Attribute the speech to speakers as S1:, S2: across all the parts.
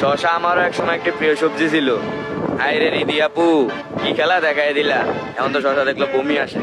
S1: শশা আমারও একসময় একটি প্রিয় সবজি ছিল। আইরে আপু, কি খেলা দেখাই দিলা। এখন তো শশা দেখল বমি আসে।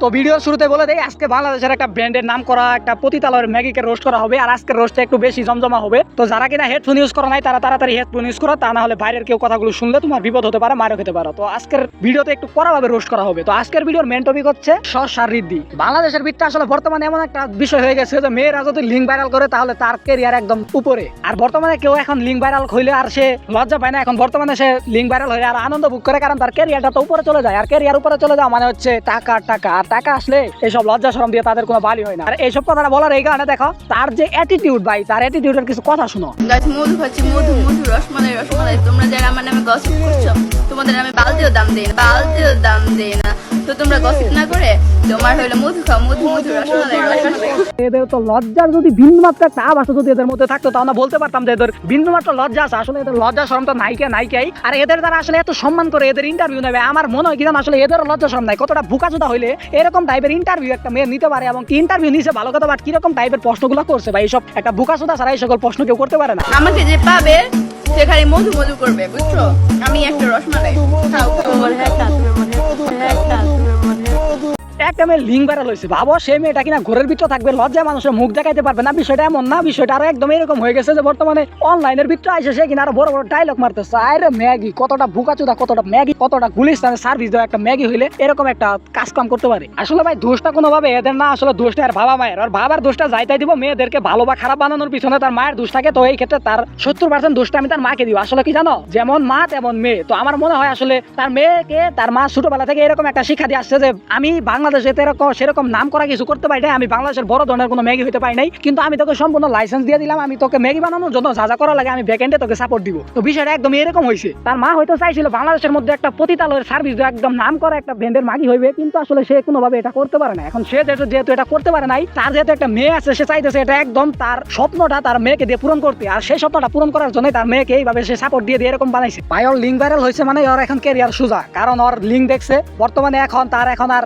S2: তো ভিডিওর শুরুতে বলে দেয় আজকে বাংলাদেশের একটা ব্র্যান্ডের নাম করা একটা পতিতালয়ের ম্যাগিকে রোস্ট করা হবে, আর আজকের রোস্টটা একটু বেশি জমজমা হবে। তো যারা কিনা হেডফোন ইউজ করা নাই, তারা তাড়াতাড়ি হেডফোন ইউজ করো, তা না হলে বাইরের কেউ কথাগুলো শুনলে তোমার বিপদ হতে পারে, মারও খেতে পারো। তো আজকের ভিডিওতে একটু কড়াভাবে রোস্ট করা হবে। তো আজকের ভিডিওর মেন টপিক হচ্ছে সসার ঋদ্ধি। বাংলাদেশের বিটটা আসলে বর্তমানে এমন একটা বিষয় হয়ে গেছে যে, মেয়েরা যদি লিঙ্ক ভাইরাল করে, তাহলে তার কেরিয়ার একদম উপরে। আর বর্তমানে কেউ এখন লিঙ্ক ভাইরাল হইলে আর সে লজ্জা পায় না, এখন বর্তমানে সে লিঙ্ক ভাইরাল হয়ে আর আনন্দ ভোগ করে, কারণ তার কেরিয়ারটা তো উপরে চলে যায়। আর কেরিয়ার উপরে চলে যাওয়া মানে হচ্ছে টাকা টাকা। আর টাকা আসলে এইসব লজ্জা সরম দিয়ে তাদের কোনো বালি হয় না। আর এইসব কথাটা বলার এই কারণে দেখো, তার যে অ্যাটিটিউড ভাই, তার অ্যাটিটিউডের কিছু কথা শুনো।
S3: মধু মধু মধু, রসমালাই রসমালাই, তোমরা যারা আমার নামে গসিপ করছ। তোমাদের আমি বালতিও দাম দেই না বালতিও দাম দেই না। তো তোমরা গসিপ না করে তোমার হইল মধু খাও মধু মধু রসমালাই
S2: এদের তো লজ্জার যদি বিন্দুমাত্র একটা আভাস যদি এদের মধ্যে থাকতো তাহলে আমরা বলতে পারতাম যে এদের বিন্দুমাত্র লজ্জা আছে। আসলে এদের লজ্জা শরম তো নাইকে নাইকাই আর এদের দ্বারা আসলে এত সম্মান করে এদের ইন্টারভিউ নেবে আমার মনে হয় কি জানো, আসলে এদের লজ্জা শরম নাই। কতটা বুকাচোদা হইলে এরকম টাইপের ইন্টারভিউ একটা মেয়ে নিতে পারে এবং ইন্টারভিউ নিছে ভালো কথা বাট কীরকম টাইপের প্রশ্নগুলো করছে ভাই এইসব একটা বুকাচোদা ছাড়া এই সকল প্রশ্ন কেউ করতে পারে না।
S3: আমাকে যে পাবে সেখানে মধু মধু করবে বুঝছ? আমি একটা রসমালাই। খাও খাও
S2: একটা মেয়ে লিঙ্ক ভাইরাল হয়েছে ভাবো, সেই মেয়েটা কিনা ঘরের ভিতরে থাকবে, লজ্জায় মানুষের মুখ দেখাইতে পারবে না। বিষয়টা এমন না, বিষয়টা আরও একদম এরকম হয়ে গেছে যে বর্তমানে অনলাইনের ভিতরে আসে সে কিনা আরও বড় বড় ডায়লগ মারতেছে। আরে ম্যাগি, কতটা বুকাচুদা কতটা ম্যাগি, কতটা গুলিস্তানে সার্ভিস দেওয়া একটা ম্যাগি হইলে এরকম একটা কাজ কাম করতে পারে। আসলে ভাই, দোষটা কোনোভাবে এদের না, আসলে দোষটা আর বাবা মায়ের। আর বাবার দোষটা যাইতাই দিব, মেয়েদেরকে ভালো বা খারাপ বানানোর পিছনে তার মায়ের দোষ থাকে তো এই ক্ষেত্রে তার সত্তর পার্সেন্ট দোষটা আমি তার মাকে দিব। আসলে কি জানো? যেমন মা, তেমন মেয়ে। তো আমার মনে হয় আসলে তার মেয়েকে, তার মা ছোটবেলা থেকে এরকম একটা শিক্ষা দিয়ে আসছে যে, আমি বাংলাদেশে তো এরকম সেরকম নাম করা কিছু করতে পারি নাই। আমি বাংলাদেশের বড় ধরনের কোনো ম্যাগি হতে পারি নাই। কিন্তু আমি তোকে সম্পূর্ণ লাইসেন্স দিয়ে দিলাম। আমি তোকে ম্যাগি বানানোর জন্য যা করা লাগে আমি ব্যাকেন্ডে তোকে সাপোর্ট দিব। তো বিষয়টা একদম এরকম হয়েছে তার মা হয়তো চাইছিল বাংলাদেশের মধ্যে একটা পতিতালয়ের সার্ভিস একদম নাম করা একটা ব্যান্ডের মাগি হইবে। কিন্তু আসলে সে কোনোভাবে এটা করতে পারে না। এখন সে যেহেতু যেহেতু এটা করতে পারে নাই, তার যেহেতু একটা মেয়ে আছে, সে চাইতেছে এটা একদম তার স্বপ্নটা তার মেয়েকে দিয়ে পূরণ করতে। আর সেই স্বপ্নটা পূরণ করার জন্য তার মেয়েকে এইভাবে সে সাপোর্ট দিয়ে দিয়ে এরকম বানাইছে। ভাই, ওর লিঙ্ক ভাইরাল হয়েছে মানে ওর এখন ক্যারিয়ার সোজা। কারণ ওর লিঙ্ক দেখছে, বর্তমানে এখন তার এখন আর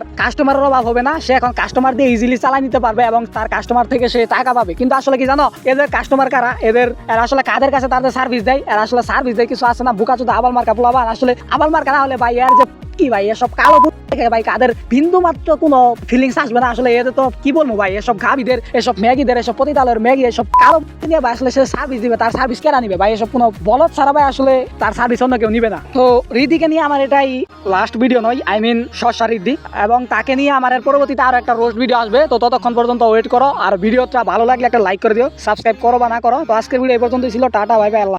S2: অভাব হবে না। সে এখন কাস্টমার দিয়ে ইজিলি চালাই নিতে পারবে এবং তার কাস্টমার থেকে সে টাকা পাবে। কিন্তু আসলে কি জানো, এদের কাস্টমার কারা? এদের, এরা আসলে কাদের কাছে তাদের সার্ভিস দেয়? এরা আসলে সার্ভিস দেয় কিছু আছে না বুকা চুদা আবার মার্কা পোলাবার আসলে আবার মার্কা না হলে ভাই, এর যে কি ভাই, এসব কালো দেখে ভাই কাদের বিন্দু মাত্র কোনো ফিলিংস আসবে না। আসলে এদের তো কি বলব ভাই, এসব গাবিদের এসব ম্যাগিদের, এসব পতিতালের ম্যাগি, এসব কালো নিয়ে ভাই আসলে সে সার্ভিস দিবে, তার সার্ভিস কেনা নিবে ভাই। এসব কোনো বলদ ছাড়া ভাই আসলে তার সার্ভিস অন্য কেউ নিবে না। তো রিদিকে নিয়ে আমার এটাই লাস্ট ভিডিও নয় আই মিন শশা রিদ্ধি এবং তাকে নিয়ে আমার এর পরবর্তীতে আরও একটা রোস্ট ভিডিও আসবে। তো ততক্ষণ পর্যন্ত ওয়েট করো। আর ভিডিওটা ভালো লাগলে একটা লাইক করে দিও। সাবস্ক্রাইব করো বা না করো। তো আজকের ভিডিও এই পর্যন্ত ছিল। টাটা ভাই বাই আল্লাহ।